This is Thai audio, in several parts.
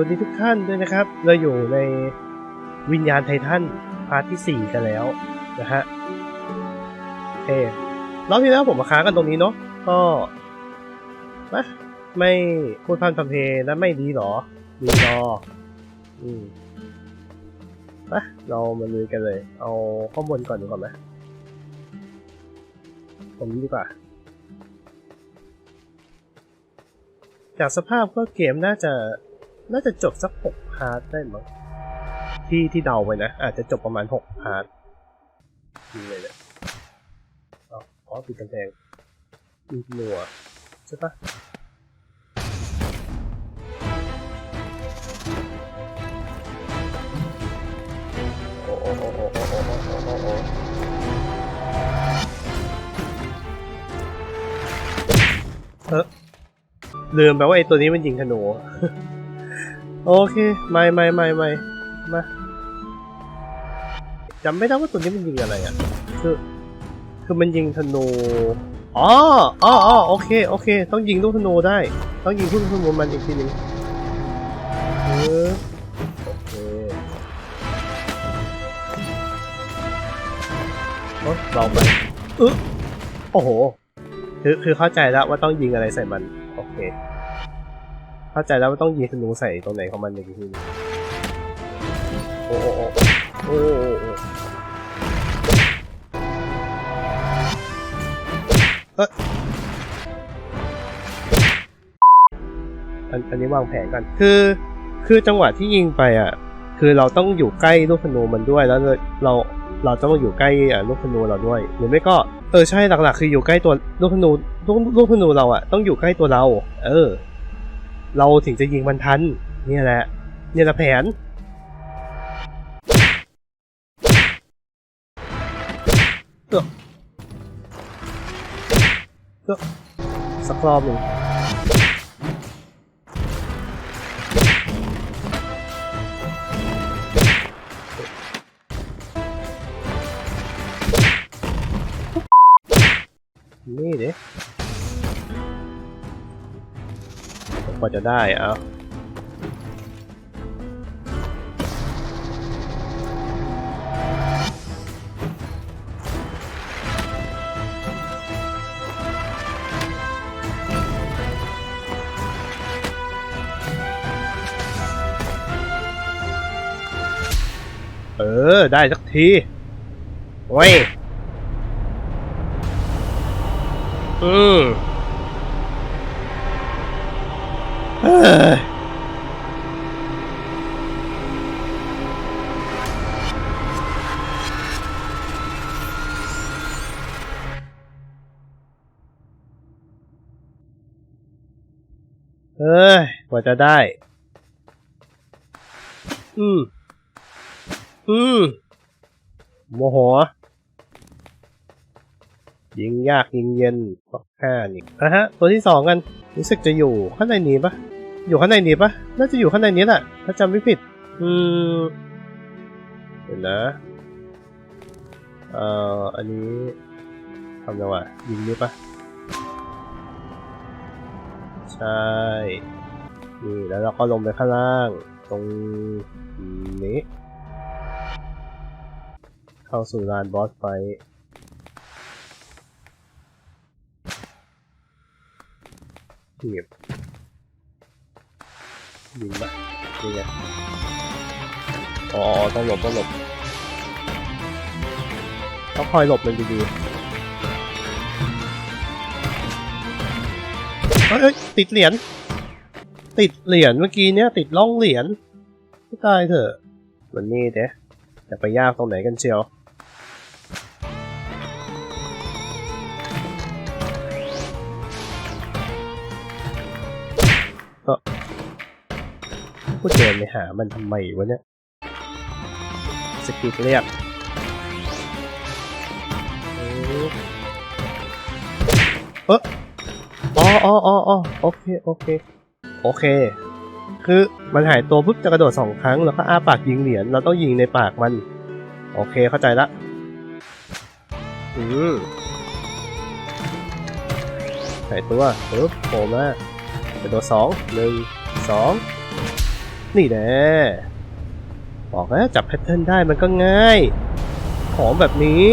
วัสดีทุกท่านด้วยนะครับ เราอยู่ในวิญญาณไททันพาร์ทที่ 4 กันแล้วนะฮะโอเรอบที่แล้วผมมาค้างกันตรงนี้เนาะ ก็นะไม่พูดพันทำเพลนะไม่ดีหรอ ดีรออืมไปเรามาลุยกันเลย เอาข้อมูลก่อนดีกว่าไหมตรงนี้ดีกว่า จากสภาพก็เกมน่าจะ น่าจะจบสักหกพาร์ทได้มั้งที่ที่เดาไปนะ อาจจะจบประมาณหกพาร์ทยิงเลยนะอ๋อปิดกำแพงปิงหนัวใช่ปะเออลืมไปว่าไอ้ตัวนี้มันยิงธนู โอเคไม่ไม่ไม่ไม่มาจำไม่ได้ว่าตัวนี้มันยิงอะไรอะ คือ คือมันยิงธนู อ๋ออ๋ออ๋อโอเค โอเค ต้องยิงลูกธนูได้ ต้องยิงลูกธนูมันอีกทีหนึงเออโอเคโอ๊ยเบาไปเออโอ้โห คือ คือเข้าใจแล้วว่าต้องยิงอะไรใส่มัน โอเค เข้าใจแล้วว่าต้องยิงธนูใส่ตรงไหนของมันอีกทีหนึงโอ้โอ้โอ้โอ้โอ้โอ้โอ้เอยอันอันนี้วางแผนกัน คือ คือจังหวะที่ยิงไปอะ คือเราต้องอยู่ใกล้ลูกธนูมันด้วย แล้วเรา เราต้องอยู่ใกล้อะลูกธนูเราด้วย หรือไม่ก็ เออใช่หลักๆ คืออยู่ใกล้ตัวลูกธนูลูกลูกธนูเราอะ ต้องอยู่ใกล้ตัวเรา เออ เราถึงจะยิงมันทันเนี่ยแหละเนี่ยแหละแผนเออเออสักรอบหนึ่ง ว่าจะได้เอะเออ ได้สักที โอ้ยอืมเอ้ย เอ้ย กว่าจะได้ อืม อืมโมโห ยิงยากยิงเย็นต้องห้านี่นะฮะ ตัวที่สองกันรู้สึกจะอยู่ข้างในนี้ปะอยู่ข้างในนี้ปะน่าจะอยู่ข้างในนี้แหละถ้าจำไม่ผิด อืมเดี๋ยวนะเอ่ออันนี้ทำยังไงยิงนี่ปะใช่นี่แล้วเราก็ลงไปข้างล่าง ตรงนี้ เข้าสู่ลานบอสไฟ ท์เหียบยิงปะนี่ไงอ๋อต้องหลบต้องหลบต้องคอยหลบมันดีๆเฮ้ยเฮ้ยติดเหรียญติดเหรียญเมื่อกี้เนี้ยติดล่องเหรียญไม่ตายเถอะมันนี่เด้จะไปยากตรงไหนกันเชียว พูดเดินไปหามันทำไมวะเนี่ย สกิลเรียกเอออ๋ออ๋ออ๋ออ๋อโอเค โอเค โอเค คือมันหายตัวปุ๊บจะกระโดดสองครั้ง แล้วก็อ้าปากยิงเหรียญ เราต้องยิงในปากมัน โอเค เข้าใจละ อืมหายตัวปึ๊บโผล่มากระโดดสอง หนึ่ง สอง นี่แน่บอกแล้วจับแพทเทิร์นได้มันก็ง่าย ของแบบนี้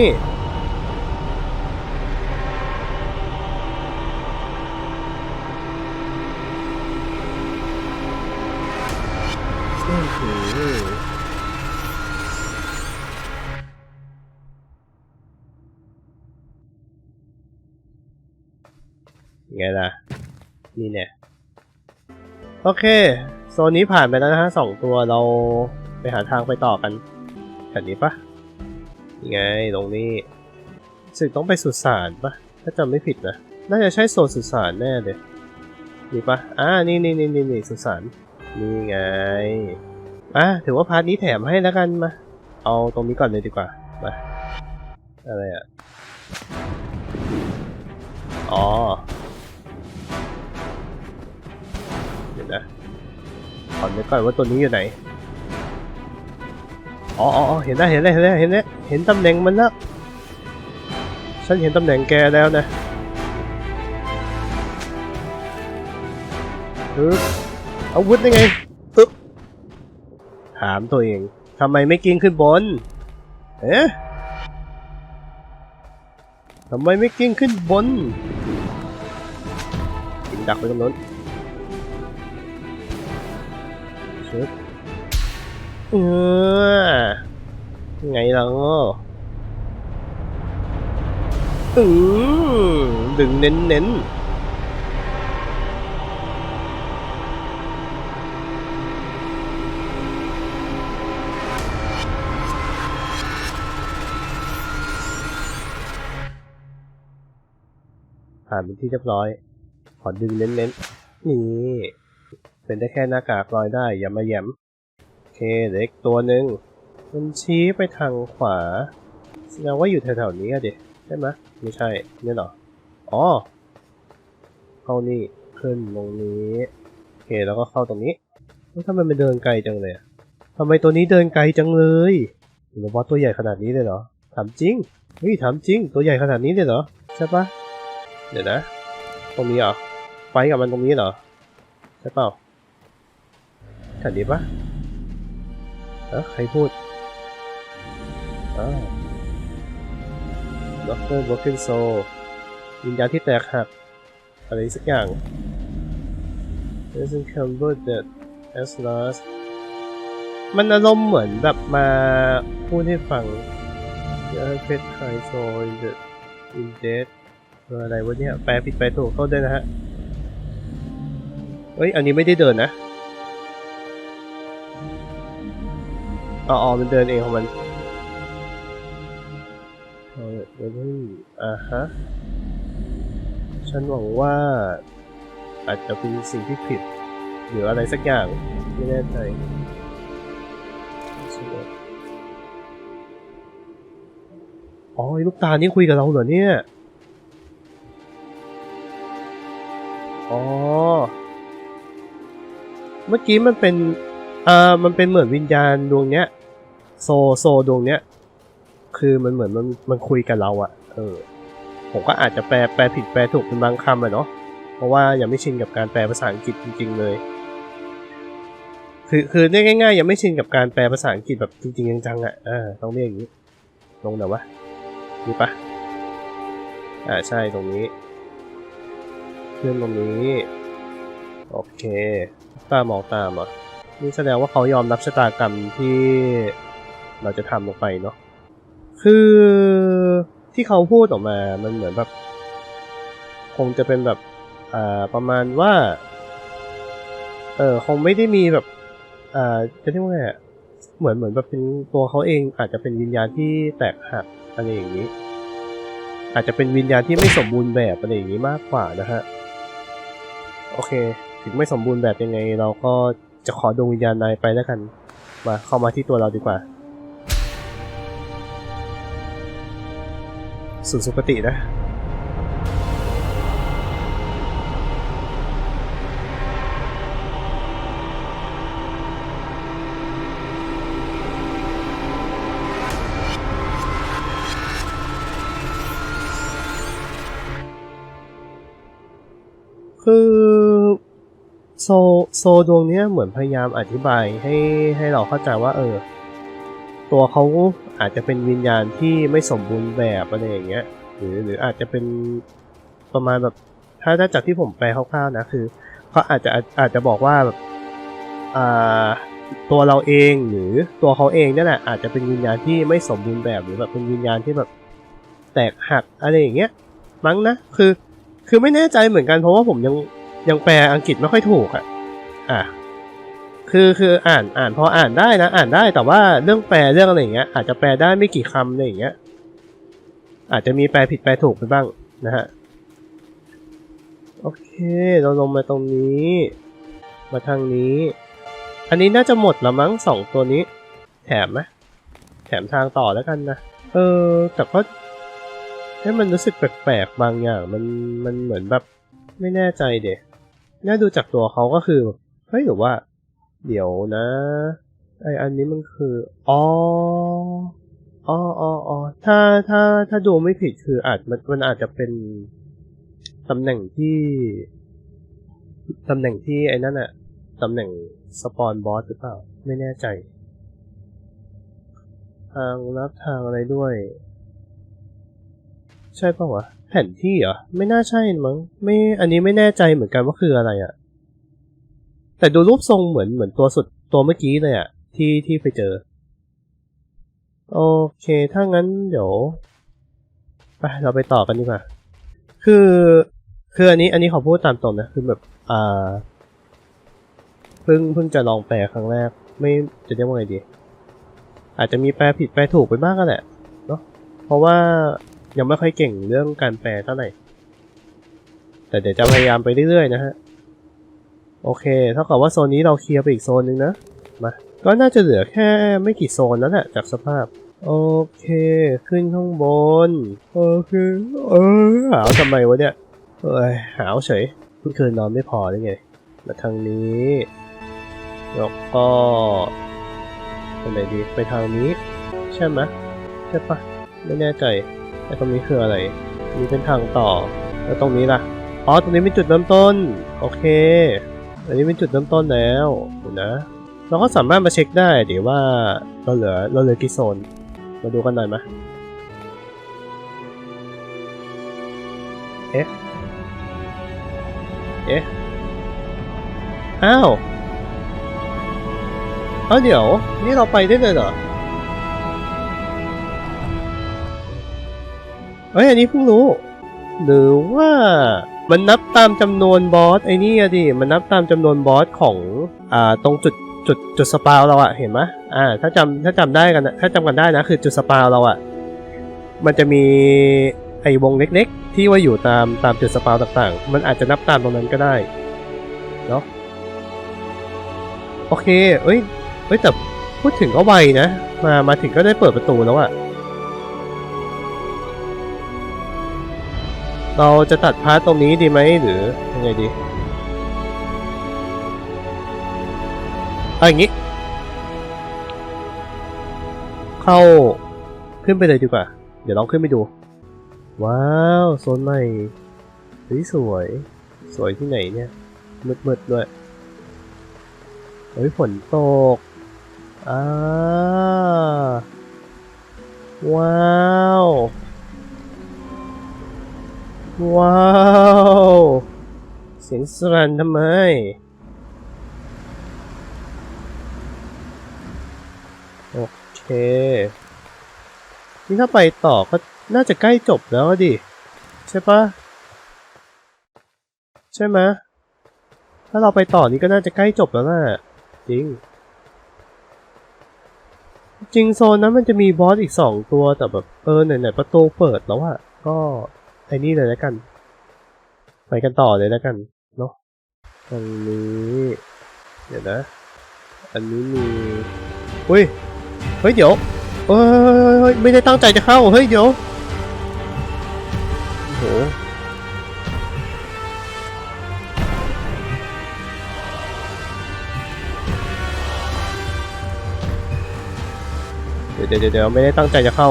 อื้อหือไงล่ะ นี่เนี่ย โอเค โซนนี้ผ่านไปแล้วนะฮะสองตัวเราไปหาทางไปต่อกันแถวนี้ปะนี่ไงตรงนี้สึกต้องไปสุสานปะถ้าจำไม่ผิดนะน่าจะใช่โซนสุสานแน่เลยนี่ปะอ่านี่นี่นี่นี่นี่สุสานนี่ไงอะถือว่าพาร์ทนี้แถมให้แล้วกันมา เอาตรงนี้ก่อนเลยดีกว่ามาอะไรอะอ๋อ อนึกก่อนว่าตัวนี้อยู่ไหน อ๋ออเห็นแล้วเห็นแล้วเห็นแล้วเห็นแล้วเห็นตำแหน่งมันแล้ว ฉันเห็นตำแหน่งแกแล้วนะปึ๊บอาวุธยังไงปึ๊บถามตัวเองทำไมไม่กินขึ้นบนเอ๊ะทำไมไม่กินขึ้นบนกินดักไปตรงนั้น ชึบเออไงล่ะอือดึงเน้นเน้นผ่านเป็นที่เรียบร้อย ขอดึงเน้นๆ นี่ เป็นได้แค่หน้ากากลอยได้อย่ามาแหยมโอเคเหลืออีกตัวหนึ่งมันชี้ไปทางขวาแสดงว่าอยู่แถวๆนี้อะดิใช่ไหมไม่ใช่เนี่ยเหรออ๋อเข้านี่ขึ้นตรงนี้โอเคแล้วก็เข้าตรงนี้ทำไมมันเดินไกลจังเลยทำไมตัวนี้เดินไกลจังเลยหรือว่าตัวใหญ่ขนาดนี้เลยเหรอถามจริงเฮ้ยถามจริง ตัวใหญ่ขนาดนี้เลยเหรอใช่ปะเดี๋ยวนะ ตรงนี้เหรอไฟกับมันตรงนี้เหรอใช่เปล่า ถวนี้ปะเออใครพูดอ้าวด็อกเตอร์บล็อกเกนโซวิญญาณที่แตกหัก อะไรสักอย่าง doesn't come but that as last มันอารมณ์เหมือนแบบมาพูดให้ฟัง The Pet High Soul in the in dead เอออะไรวะเนี่ย แปลผิดแปลถูกโทษด้วยนะฮะ เฮ้ย อันนี้ไม่ได้เดินนะ อ๋อมันเดินเองของมันเดี๋ยวนี่อ่าฮะ ฉันหวังว่า อาจจะเป็นสิ่งที่ผิด หรืออะไรสักอย่าง ไม่แน่ใจอ๋อลูกตานี่คุยกับเราเหรอเนี่ย อ๋อ เมื่อกี้มันเป็น เอ่อมันเป็นเหมือนวิญญาณดวงเนี้ย โซโซดวงเนี้ย คือมันเหมือนมันมันคุยกับเราอะเออ ผมก็อาจจะแปลแปลผิดแปลถูกเป็นบางคำอะเนาะเพราะว่ายังไม่ชินกับการแปลภาษาอังกฤษจริง ๆ เลย คือคือเรียกง่ายๆยังไม่ชินกับการแปลภาษาอังกฤษแบบจริงๆจังๆอะอ่าต้องเรียกอย่างนี้ลงไหนวะนี่ปะอ่าใช่ตรงนี้ขึ้นตรงนี้ โอเค ตามองตามอะ นี่แสดงว่าเขายอมรับชะตากรรมที่เราจะทำลงไปเนาะ คือที่เขาพูดออกมา มันเหมือนแบบ คงจะเป็นแบบอ่าประมาณว่า เออคงไม่ได้มีแบบอ่าจะเรียกว่าไงเหมือนเหมือนแบบเป็นตัวเขาเอง อาจจะเป็นวิญญาณที่แตกหักอะไรอย่างนี้ อาจจะเป็นวิญญาณที่ไม่สมบูรณ์แบบอะไรอย่างนี้มากกว่านะฮะ โอเค ถึงไม่สมบูรณ์แบบยังไงเราก็ จะขอดวงวิญญาณนายไปแล้วกัน มาเข้ามาที่ตัวเราดีกว่าสุสุปฏินะคือ โซโซดวงเนี้ยเหมือนพยายามอธิบายให้ให้เราเข้าใจว่าเออ ตัวเขาอาจจะเป็นวิญญาณที่ไม่สมบูรณ์แบบอะไรอย่างเงี้ย หรือหรืออาจจะเป็นประมาณแบบถ้าถ้าจากที่ผมแปลคร่าวๆนะคือเขาอาจจะอาจจะบอกว่าแบบอ่าตัวเราเองหรือตัวเขาเองเนี่ยแหละอาจจะเป็นวิญญาณที่ไม่สมบูรณ์แบบหรือแบบเป็นวิญญาณที่แบบแตกหักอะไรอย่างเงี้ยมั้งนะคือ คือไม่แน่ใจเหมือนกันเพราะว่าผมยัง ยังแปลอังกฤษไม่ค่อยถูกอะอะคือคืออ่านอ่านพออ่านได้นะอ่านได้แต่ว่าเรื่องแปลเรื่องอะไรเงี้ย อาจจะแปลได้ไม่กี่คำอะไรอย่างเงี้ย อาจจะมีแปลผิดแปลถูกไปบ้างนะฮะโอเค เราลงมาตรงนี้ มาทางนี้ อันนี้น่าจะหมดละมั้งสองตัวนี้ แถมไหมแถมทางต่อแล้วกันนะเออแต่ก็ให้มันรู้สึกแปลกๆบางอย่างมันมันเหมือนแบบไม่แน่ใจเด็ น่าดูจากตัวเขาก็คือเฮ้ยหรือว่า เดี๋ยวนะไออันนี้มันคือ อ๋อ อ๋ออ๋อถ้าถ้าถ้าดูไม่ผิดคืออาจมันมันอาจจะเป็นตำแหน่งที่ตำแหน่งที่ไอ้นั่นอะตำแหน่งสปอนบอสหรือเปล่า ไม่แน่ใจ ทางลับทางอะไรด้วย ใช่ปะวะ ผนที่เหรอ ไม่น่าใช่มั้ง ไม่ อันนี้ไม่แน่ใจเหมือนกันว่าคืออะไรอะแต่ดูรูปทรงเหมือนเหมือนตัวสุดตัวเมื่อกี้เลยอะที่ที่ไปเจอ โอเค ถ้างั้นเดี๋ยวไปเราไปต่อกันดีกว่า คือ คืออันนี้อันนี้ขอพูดตามตรงนะ คือแบบอ่าเพิ่งเพิ่งจะลองแปลครั้งแรก ไม่จะเรียกว่าไงดี อาจจะมีแปลผิดแปลถูกไปบ้างก็แหละเนาะเพราะว่า ยังไม่ค่อยเก่งเรื่องการแปลเท่าไหร่ แต่เดี๋ยวจะพยายามไปเรื่อยๆนะฮะ โอเค เท่ากับว่าโซนนี้เราเคลียร์ไปอีกโซนหนึ่งนะ มา ก็น่าจะเหลือแค่ไม่กี่โซนแล้วแหละจากสภาพ โอเค ขึ้นข้างบน โอเค เออ หาวทำไมวะเนี่ย เอ้ย หาวเฉยเมื่อคืนนอนไม่พอได้ไง มาทางนี้แล้วก็ไปไหนดี ไปทางนี้ ใช่ไหมใช่ปะไม่แน่ใจ แต่ตรงนี้คืออะไรนี่เป็นทางต่อ แล้วตรงนี้ล่ะ อ๋อ ตรงนี้เป็นจุดเริ่มต้น โอเค อันนี้เป็นจุดเริ่มต้นแล้วเดี๋ยวนะ เราก็สามารถมาเช็คได้เดี๋ยวว่าเราเหลือเราเหลือกี่โซน มาดูกันหน่อยไหมเอ๊ะ เอ๊ะ อ้าว เอ้าเดี๋ยว นี่เราไปได้เลยเหรอ เอ้ยอันนี้เพิ่งรู้ หรือว่ามันนับตามจำนวนบอสไอ้นี่อะดิมันนับตามจำนวนบอสของอ่าตรงจุดจุดจุดสปาวเราอะเห็นไหมอ่า ถ้าจำถ้าจำได้กันนะถ้าจำกันได้นะคือจุดสปาวเราอะมันจะมีไอ้วงเล็ก ๆ ที่ว่าอยู่ตามตามจุดสปาวต่างๆ มันอาจจะนับตามตรงนั้นก็ได้เนาะโอเคเอ้ยเอ้ยแต่พูดถึงก็ไวนะ มามาถึงก็ได้เปิดประตูแล้วอะ เราจะตัดพาร์ทตรงนี้ดีไหมหรือยังไงดีเอาอย่างนี้ เข้าขึ้นไปเลยดีกว่า เดี๋ยวลองขึ้นไปดู ว้าวโซนใหม่เฮ้ยสวยสวยที่ไหนเนี่ย มืดๆด้วยเฮ้ยฝนตกอ่าว้าว ว้าว เสียงสรันทำไม โอเค นี่ถ้าไปต่อก็น่าจะใกล้จบแล้วดิ ใช่ปะใช่ไหมถ้าเราไปต่อนี่ก็น่าจะใกล้จบแล้วแหละจริง จริงโซนนั้นมันจะมีบอสอีกสองตัวแต่แบบเออไหนๆประตูเปิดแล้วอะก็ ไอ้นี่เลยแล้วกัน ไปกันต่อเลยแล้วกันเนาะตรงนี้ เดี๋ยวนะ อันนี้มีอุ้ย เฮ้ยเดี๋ยวเฮ้ยเฮ้ยเฮ้ยเฮ้ยไม่ได้ตั้งใจจะเข้า เฮ้ยเดี๋ยวโอ้โหเดี๋ยวเดี๋ยวเดี๋ยวไม่ได้ตั้งใจจะเข้า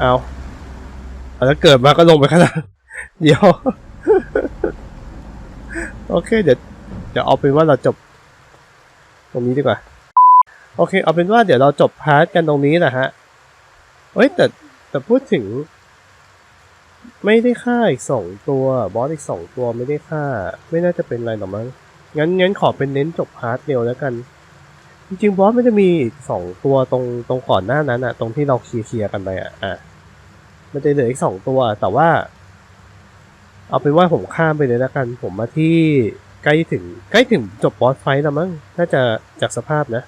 เอาแล้วเกิดมาก็ลงไปขนาดเดี๋ยว โอเค เดี๋ยวเดี๋ยวเอาเป็นว่าเราจบ ตรงนี้ดีกว่า โอเค เอาเป็นว่าเดี๋ยวเราจบพาร์ทกันตรงนี้นะฮะเอ้ยแต่แต่พูดถึง ไม่ได้ฆ่าอีกสองตัว บอสอีกสองตัวไม่ได้ฆ่า ไม่น่าจะเป็นไรหรอกมั้งงั้นงั้นขอเป็นเน้นจบพาร์ทเดียวแล้วกัน จริงๆบอสไม่ได้มีสองตัวตรงตรงก่อนหน้านั้นอะตรงที่เราเชียร์เคลียร์กันไปอะอะ มันจะเหลืออีกสองตัว แต่ว่า เอาเป็นว่าผมข้ามไปเลยแล้วกัน ผมมาที่ใกล้ถึงใกล้ถึงจบบอสไฟท์แล้วมั้ง น่าจะจากสภาพนะ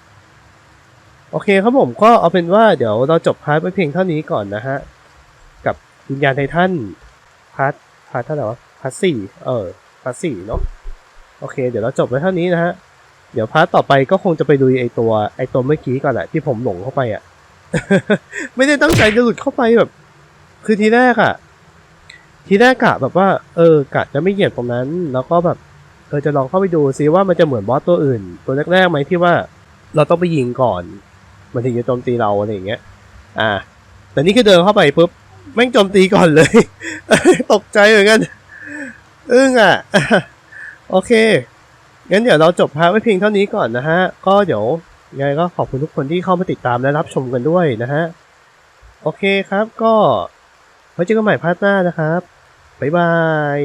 โอเคครับผมก็เอาเป็นว่าเดี๋ยวเราจบพาร์ทไว้เพียงเท่านี้ก่อนนะฮะ กับวิญญาณไททันพาร์ทพาร์ทเท่าไหร่วะพาร์ทสี่เออพาร์ทสี่เนาะโอเค เดี๋ยวเราจบไว้เท่านี้นะฮะ เดี๋ยวพาร์ทต่อไปก็คงจะไปดูไอตัวไอตัวเมื่อกี้ก่อนแหละที่ผมหลงเข้าไปอะ ไม่ได้ตั้งใจจะหลุดเข้าไปแบบ คือทีแรกอะทีแรกกะแบบว่า เออกะจะไม่เหยียบตรงนั้น แล้วก็แบบเออจะลองเข้าไปดูซิว่ามันจะเหมือนบอสตัวอื่น ตัวแรกๆไหมที่ว่าเราต้องไปยิงก่อน มันถึงจะโจมตีเราอะไรอย่างเงี้ย อ่า แต่นี่คือเดินเข้าไปปุ๊บแม่งโจมตีก่อนเลย ตกใจเหมือนกันอึ้งอะ โอเค งั้นเดี๋ยวเราจบพาไว้เพียงเท่านี้ก่อนนะฮะ ก็เดี๋ยวยังไงก็ขอบคุณทุกคนที่เข้ามาติดตามและรับชมกันด้วยนะฮะ โอเคครับก็ ไว้เจอกันใหม่พาร์ทหน้านะครับ บ๊ายบาย